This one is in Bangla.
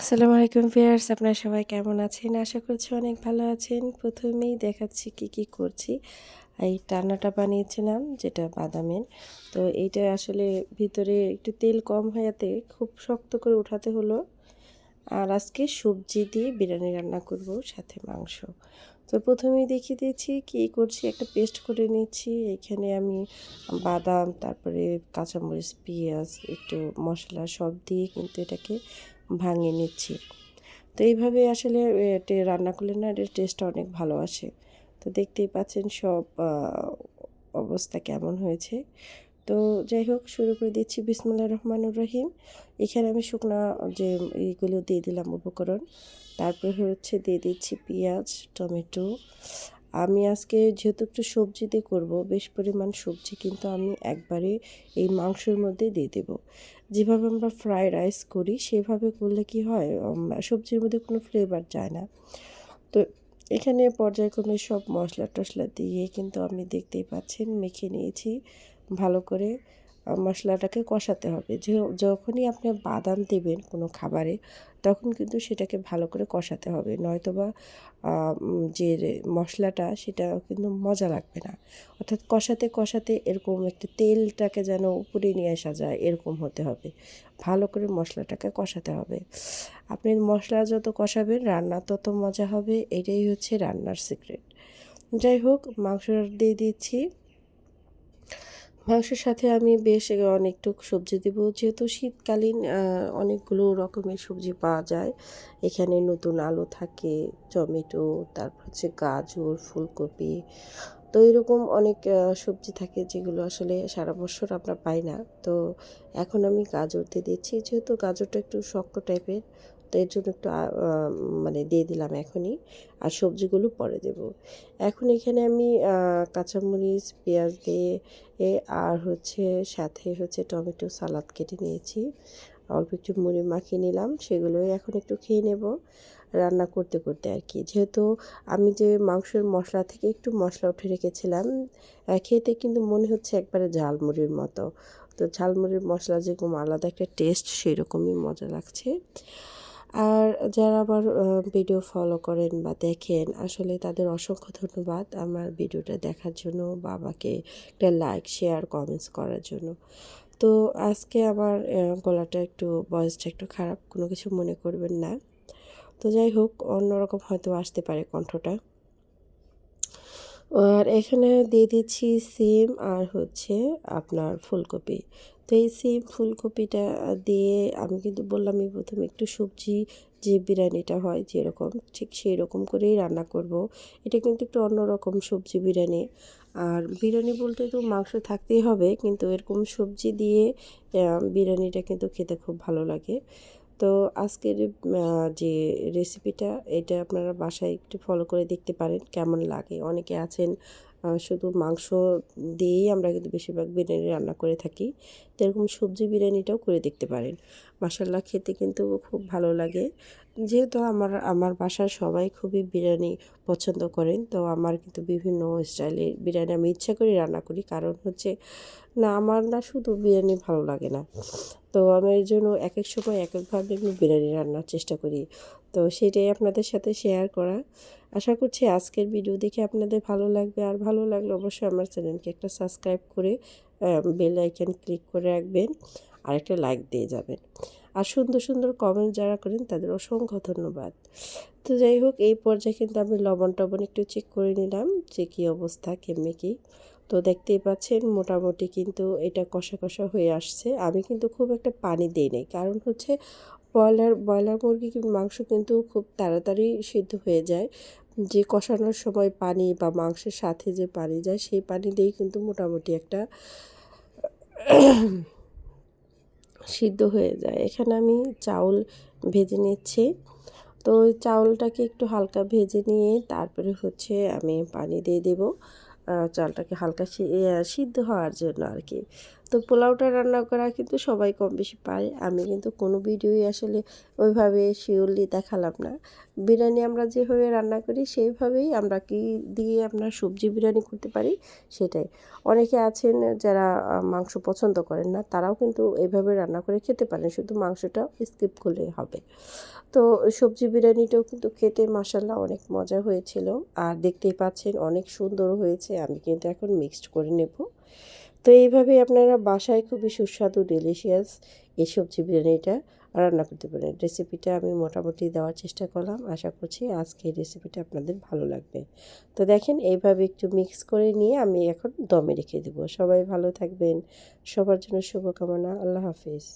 আসসালামু আলাইকুম ভিউয়ার্স, আপনারা সবাই কেমন আছেন? আশা করছি অনেক ভালো আছেন। প্রথমেই দেখাচ্ছি কি কি করছি। এই টানাটা বানিয়েছিলাম, যেটা বাদামের। তো এইটা আসলে ভিতরে একটু তেল কম হয়েতে খুব শক্ত করে উঠাতে হলো। আর আজকে সবজি দিয়ে বিরিয়ানি রান্না করব, সাথে মাংস। তো প্রথমেই দেখিয়ে দিয়েছি কী করছি। একটা পেস্ট করে নিচ্ছি এখানে আমি বাদাম, তারপরে কাঁচামরিচ, পেঁয়াজ, একটু মশলা সব দিয়ে কিন্তু এটাকে ভাঙিয়ে নিচ্ছি। তো এইভাবে আসলে রান্না করলে না এটার টেস্টটা অনেক ভালো আসে। তো দেখতেই পাচ্ছেন সব অবস্থা কেমন হয়েছে। তো যাই হোক, শুরু করে দিচ্ছি বিসমুল্লাহ রহমানুর রহিম। এখানে আমি শুকনো যে এইগুলো দিয়ে দিলাম উপকরণ। তারপরে হচ্ছে দিয়ে দিচ্ছি পেঁয়াজ, টমেটো আমি আজকে যেহেতু একটু সবজি দিয়ে করব, বেশ পরিমাণ সবজি কিন্তু আমি একবারে এই মাংসের মধ্যে দিয়ে দেবো। যেভাবে আমরা ফ্রাই রাইস করি, সেভাবে করলে কি হয় সবজির মধ্যে কোনো ফ্লেভার যায় না। তো এখানে পর্যায়ক্রমে সব মশলা টশলা দিয়ে কিন্তু আপনি দেখতেই পাচ্ছেন, মেখে নিয়েছি ভালো করে। মশলাটাকে কষাতে হবে। যে, যখনই আপনি বাদাম দেবেন কোনো খাবারে, তখন কিন্তু সেটাকে ভালো করে কষাতে হবে। নয়তোবা যে মশলাটা, সেটা কিন্তু মজা লাগবে না। অর্থাৎ কষাতে কষাতে এরকম একটু তেলটাকে যেন উপরে নিয়ে আসা যায়, এরকম হতে হবে। ভালো করে মশলাটাকে কষাতে হবে। আপনি মশলা যত কষাবেন, রান্না তত মজা হবে। এটাই হচ্ছে রান্নার সিক্রেট। যাই হোক, মাংস দিয়ে দিচ্ছি। মাংসের সাথে আমি বেশ অনেকটুক সবজি দেব। যেহেতু শীতকালীন অনেকগুলো রকমের সবজি পাওয়া যায়। এখানে নতুন আলু থাকে, টমেটো, তারপর হচ্ছে গাজর, ফুলকপি। তো এরকম অনেক সবজি থাকে যেগুলো আসলে সারা বছর আমরা পাই না। তো এখন আমি গাজর দিয়ে দিচ্ছি। যেহেতু গাজরটা একটু শক্ত টাইপের তো এর জন্য একটু মানে দিয়ে দিলাম এখনই। আর সবজিগুলো পরে দেব। এখন এখানে আমি কাঁচামরিচ, পেঁয়াজ দিয়ে আর হচ্ছে সাথে হচ্ছে টমেটো সালাদ কেটে নিয়েছি। অল্প একটু মুড়ি মাখিয়ে নিলাম, সেগুলোই এখন একটু খেয়ে নেব। রান্না করতে করতে আর কি। যেহেতু আমি যে মাংসের মশলা থেকে একটু মশলা উঠে রেখেছিলাম খেতে কিন্তু মনে হচ্ছে একবারে ঝালমুড়ির মতো। তো ঝালমুড়ির মশলা যেরকম আলাদা একটা টেস্ট সেই রকমই মজা লাগছে। আর যারা আমার ভিডিও ফলো করেন বা দেখেন, আসলে তাদের অসংখ্য ধন্যবাদ আমার ভিডিওটা দেখার জন্য বাবাকে একটা লাইক শেয়ার কমেন্টস করার জন্য। তো আজকে আমার গলাটা একটু বয়সটা একটু খারাপ, কোনো কিছু মনে করবেন না। তো যাই হোক, অন্যরকম হয়তো আসতে পারে কণ্ঠটা। আর এখানে দিয়ে দিচ্ছি সিম আর হচ্ছে আপনার ফুলকপি। তো এই সিম, ফুলকপিটা দিয়ে আমি কিন্তু বললাম বললামই প্রথমে একটু সবজি যে বিরিয়ানিটা হয় যেরকম, ঠিক সেই রকম করেই রান্না করব। এটা কিন্তু একটু অন্যরকম সবজি বিরিয়ানি। আর বিরিয়ানি বলতে তো মাংস থাকতেই হবে, কিন্তু এরকম সবজি দিয়ে বিরিয়ানিটা কিন্তু খেতে খুব ভালো লাগে। তো আজকের যে রেসিপিটা এটা আপনারা বাসায় একটু ফলো করে দেখতে পারেন, কেমন লাগে। অনেকে আছেন শুধু মাংস দিয়েই আমরা কিন্তু বেশিরভাগ বিরিয়ানি রান্না করে থাকি, তো এরকম সবজি বিরিয়ানিটাও করে দেখতে পারেন। মাসাল্লা খেতে কিন্তু খুব ভালো লাগে। যেহেতু আমার আমার বাসার সবাই খুবই বিরিয়ানি পছন্দ করেন, তো আমার কিন্তু বিভিন্ন স্টাইলে বিরিয়ানি আমি ইচ্ছা করে রান্না করি। কারণ হচ্ছে, না, আমার না শুধু বিরিয়ানি ভালো লাগে না। তো আমি এর জন্য এক এক সময় এক একভাবে আমি বিরিয়ানি রান্নার চেষ্টা করি। তো সেটাই আপনাদের সাথে শেয়ার করা। আশা করছি আজকের ভিডিও দেখে আপনাদের ভালো লাগবে। আর ভালো লাগলে অবশ্যই আমার চ্যানেলকে একটা সাবস্ক্রাইব করে বেল আইকন ক্লিক করে রাখবেন। আর একটা লাইক দিয়ে যাবেন। আর সুন্দর সুন্দর কমেন্ট যারা করেন, তাদের অসংখ্য ধন্যবাদ। তো যাই হোক, এই পর্যায়ে কিন্তু আমি লবণ টবণ একটু চেক করে নিলাম যে কী অবস্থা কেমনি কী। তো দেখতেই পাচ্ছেন, মোটামুটি কিন্তু এটা কষা কষা হয়ে আসছে। আমি কিন্তু খুব একটা পানি দিই নাই, কারণ হচ্ছে ব্রয়লার ব্রয়লার মুরগি মাংস কিন্তু খুব তাড়াতাড়ি সিদ্ধ হয়ে যায়। যে কষানোর সময় পানি বা মাংসের সাথে যে পানি যায়, সেই পানি দিয়েই কিন্তু মোটামুটি একটা সিদ্ধ হয়ে যায়। এখানে আমি চাউল ভেজে নিচ্ছি। তো চাউলটাকে একটু হালকা ভেজে নিয়ে তারপরে হচ্ছে আমি পানি দিয়ে দেবো। চালটাকে হালকা সিদ্ধ হওয়ার জন্য আর কি। তো পোলাওটা রান্না করা কিন্তু সবাই কম বেশি পারে আমি কিন্তু কোনো ভিডিওই আসলে ওইভাবে শিওরলি দেখালাম না। বিরিয়ানি আমরা যেভাবে রান্না করি, সেইভাবেই আমরা কি দিয়ে আপনার সবজি বিরিয়ানি করতে পারি, সেটাই। অনেকে আছেন যারা মাংস পছন্দ করেন না, তারাও কিন্তু এইভাবে রান্না করে খেতে পারেন, শুধু মাংসটা স্কিপ করলেই হবে। তো সবজি বিরিয়ানিটাও কিন্তু খেতে মশাল্লা অনেক মজা হয়েছিল। আর দেখতেই পাচ্ছেন অনেক সুন্দর হয়েছে, আমি কিন্তু এখন মিক্সড করে নেব। তো এইভাবে আপনারা বাসায় খুবই সুস্বাদু ডেলিশিয়াস এই সবজি বিরিয়ানিটা রান্না করতে পারেন। রেসিপিটা আমি মোটামুটি দেওয়ার চেষ্টা করলাম। আশা করছি আজকে এই রেসিপিটা আপনাদের ভালো লাগবে। তো দেখেন, এইভাবে একটু মিক্স করে নিয়ে আমি এখন দমে রেখে দেবো। সবাই ভালো থাকবেন। সবার জন্য শুভকামনা। আল্লাহ হাফিজ।